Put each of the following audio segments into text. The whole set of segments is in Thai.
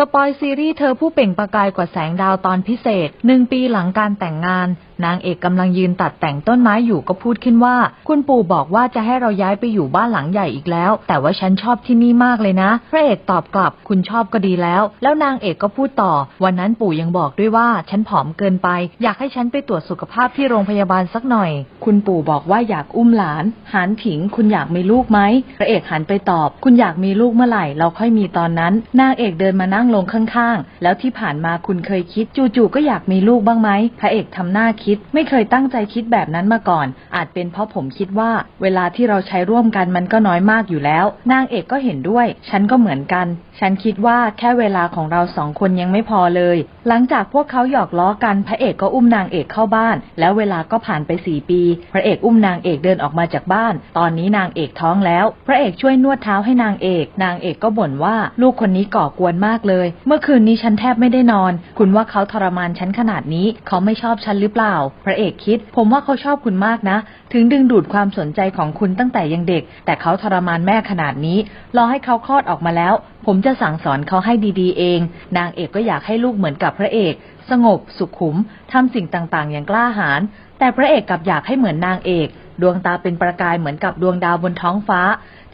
สปอยซีรีส์เธอผู้เปล่งประกายกว่าแสงดาวตอนพิเศษหนึ่งปีหลังการแต่งงาน นางเอกกำลังยืนตัดแต่งต้นไม้อยู่ก็พูดขึ้นว่า คุณปู่บอกว่าจะให้เราย้ายไปอยู่บ้านหลังใหญ่อีกแล้ว แต่ว่าฉันชอบที่นี่มากเลยนะพระเอกตอบกลับ คุณชอบก็ดีแล้ว แล้วนางเอกก็พูดต่อ วันนั้นปู่ยังบอกด้วยว่า ฉันผอมเกินไป อยากให้ฉันไปตรวจสุขภาพที่โรงพยาบาลสักหน่อย คุณปู่บอกว่าอยากอุ้มหลาน หานถิง คุณอยากมีลูกไหมพระเอกหันไปตอบ คุณอยากมีลูกเมื่อไหร่เราค่อยมีตอนนั้น นางเอกเดินมานั่งลงข้างๆ แล้วที่ผ่านมาคุณเคยคิด จู่ๆก็อยากมีลูกบ้างไหมพระเอกทำหน้าคิด ไม่เคยตั้งใจคิดแบบนั้นมาก่อน อาจเป็นเพราะผมคิดว่า เวลาที่เราใช้ร่วมกันมันก็น้อยมากอยู่แล้ว นางเอกก็เห็นด้วย ฉันก็เหมือนกัน ฉันคิดว่าแค่เวลาของเราสองคนยังไม่พอเลย หลังจากพวกเขาหยอกล้อกันพระเอกก็อุ้มนางเอกเข้าบ้าน แล้วเวลาก็ผ่านไปสี่ปี พระเอกอุ้มนางเอกเดินออกมาจากบ้าน ตอนนี้นางเอกท้องแล้ว พระเอกช่วยนวดเท้าให้นางเอก นางเอกก็บ่นว่าลูกคนนี้ก่อกวนมากเลย เมื่อคืนนี้ฉันแทบไม่ได้นอน คุณว่าเขาทรมานฉันขนาดนี้ เขาไม่ชอบฉันหรือเปล่า พระเอกคิด ผมว่าเขาชอบคุณมากนะ ถึงดึงดูดความสนใจของคุณตั้งแต่ยังเด็ก แต่เขาทรมานแม่ขนาดนี้ รอให้เขาคลอดออกมาแล้ว ผมจะสั่งสอนเขาให้ดีๆ เอง นางเอกก็อยากให้ลูกเหมือนกับพระเอก สงบ สุขุมทำสิ่งต่างๆ อย่างกล้าหาญแต่พระเอกกลับอยากให้เหมือนนางเอก ดวงตาเป็นประกายเหมือนกับดวงดาวบนท้องฟ้า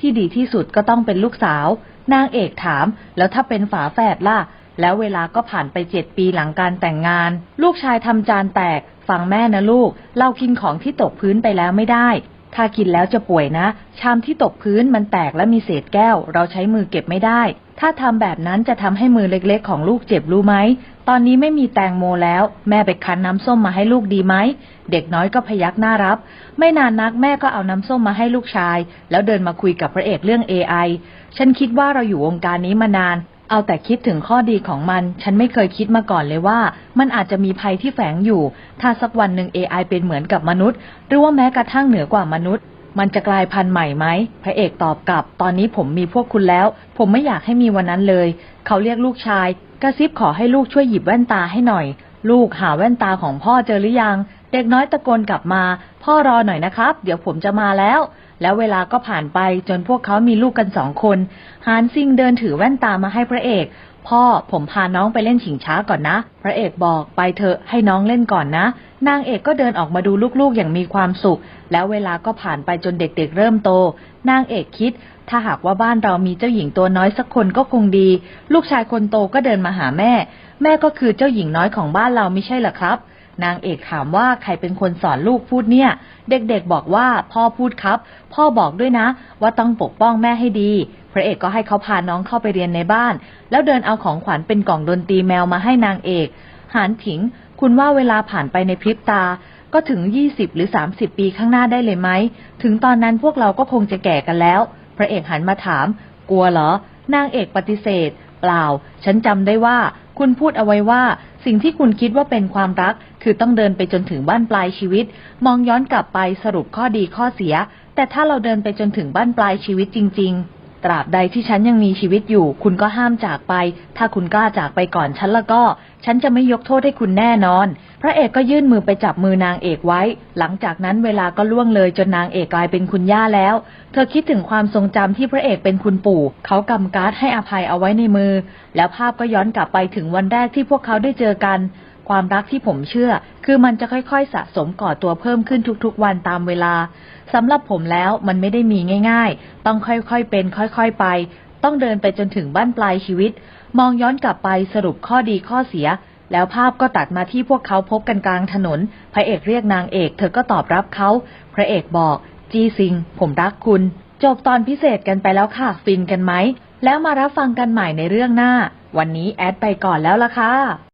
ที่ดีที่สุดก็ต้องเป็นลูกสาว นางเอกถาม แล้วถ้าเป็นฝาแฝดล่ะ แล้วเวลาก็ผ่านไปเจ็ดปีหลังการแต่งงาน ลูกชายทำจานแตก ฟังแม่นะลูก เรากินของที่ตกพื้นไปแล้วไม่ได้ ถ้ากินแล้วจะป่วยนะ ชามที่ตกพื้นมันแตกและมีเศษแก้ว เราใช้มือเก็บไม่ได้ ถ้าทำแบบนั้นจะทำให้มือเล็กๆ ของลูกเจ็บรู้ไหม ตอนนี้ไม่มีแตงโมแล้ว แม่ไปคั้นน้ำส้มมาให้ลูกดีไหม เด็กน้อยก็พยักหน้ารับ ไม่นานนักแม่ก็เอาน้ำส้มมาให้ลูกชาย แล้วเดินมาคุยกับพระเอกเรื่อง AI ฉันคิดว่าเราอยู่วงการนี้มานาน เอาแต่คิดถึงข้อดีของมัน ฉันไม่เคยคิดมาก่อนเลยว่า มันอาจจะมีภัยที่แฝงอยู่ ถ้าสักวันหนึ่ง AI เป็นเหมือนกับมนุษย์ หรือว่าแม้กระทั่งเหนือกว่ามนุษย์ มันจะกลายพันธุ์ใหม่ไหม พระเอกตอบกลับ ตอนนี้ผมมีพวกคุณแล้ว ผมไม่อยากให้มีวันนั้นเลย เขาเรียกลูกชาย กระซิบขอให้ลูกช่วยหยิบแว่นตาให้หน่อย ลูกหาแว่นตาของพ่อเจอหรือยัง เด็กน้อยตะโกนกลับมา พ่อรอหน่อยนะครับ เดี๋ยวผมจะมาแล้ว แล้วเวลาก็ผ่านไปจนพวกเขามีลูกกันสองคน ฮานซิงเดินถือแว่นตามาให้พระเอก พ่อผมพาน้องไปเล่นฉิงช้าก่อนนะ พระเอกบอกไปเถอะให้น้องเล่นก่อนนะ นางเอกก็เดินออกมาดูลูกๆอย่างมีความสุข แล้วเวลาก็ผ่านไปจนเด็กๆเริ่มโต นางเอกคิด ถ้าหากว่าบ้านเรามีเจ้าหญิงตัวน้อยสักคนก็คงดี ลูกชายคนโตก็เดินมาหาแม่ แม่ก็คือเจ้าหญิงน้อยของบ้านเราไม่ใช่เหรอครับ นางเอกถามว่าใครเป็นคนสอนลูกพูดเนี่ย เด็กๆบอกว่าพ่อพูดครับ พ่อบอกด้วยนะ ว่าต้องปกป้องแม่ให้ดี พระเอกก็ให้เขาพาน้องเข้าไปเรียนในบ้าน แล้วเดินเอาของขวัญเป็นกล่องดนตรีแมวมาให้นางเอก หานถิง คุณว่าเวลาผ่านไปในพริบตา ก็ถึง 20 หรือ 30 ปีข้างหน้าได้เลยไหม ถึงตอนนั้นพวกเราก็คงจะแก่กันแล้ว พระเอกหันมาถาม กลัวเหรอ นางเอกปฏิเสธ เปล่า ฉันจำได้ว่า คุณพูดเอาไว้ว่า สิ่งที่คุณคิดว่าเป็นความรัก คือต้องเดินไปจนถึงบ้านปลายชีวิต มองย้อนกลับไปสรุปข้อดีข้อเสีย แต่ถ้าเราเดินไปจนถึงบ้านปลายชีวิตจริง ๆ ตราบใดที่ฉันยังมีชีวิตอยู่ คุณก็ห้ามจากไป ถ้าคุณกล้าจากไปก่อนฉันแล้วก็ ฉันจะไม่ยกโทษให้คุณแน่นอน พระเอกก็ยื่นมือไปจับมือนางเอกไว้ หลังจากนั้นเวลาก็ล่วงเลยจนนางเอกกลายเป็นคุณย่าแล้ว เธอคิดถึงความทรงจำที่พระเอกเป็นคุณปู่ เขากำการ์ดให้อภัยเอาไว้ในมือ แล้วภาพก็ย้อนกลับไปถึงวันแรกที่พวกเขาได้เจอกัน ความรักที่ผมเชื่อ คือมันจะค่อยๆ สะสมก่อตัวเพิ่มขึ้นทุกๆ วันตามเวลาสำหรับผมแล้วมันไม่ได้มีง่าย ๆ ต้องค่อยๆเป็น ค่อยๆไป ต้องเดินไปจนถึงบ้านปลายชีวิต มองย้อนกลับไปสรุปข้อดีข้อเสีย แล้วภาพก็ตัดมาที่พวกเขาพบกันกลางถนน พระเอกเรียกนางเอก เธอก็ตอบรับเขา พระเอกบอก จีซิง ผมรักคุณ จบตอนพิเศษกันไปแล้วค่ะ ฟินกันไหมแล้วมารับฟังกันใหม่ในเรื่องหน้า วันนี้แอดไปก่อนแล้วล่ะค่ะ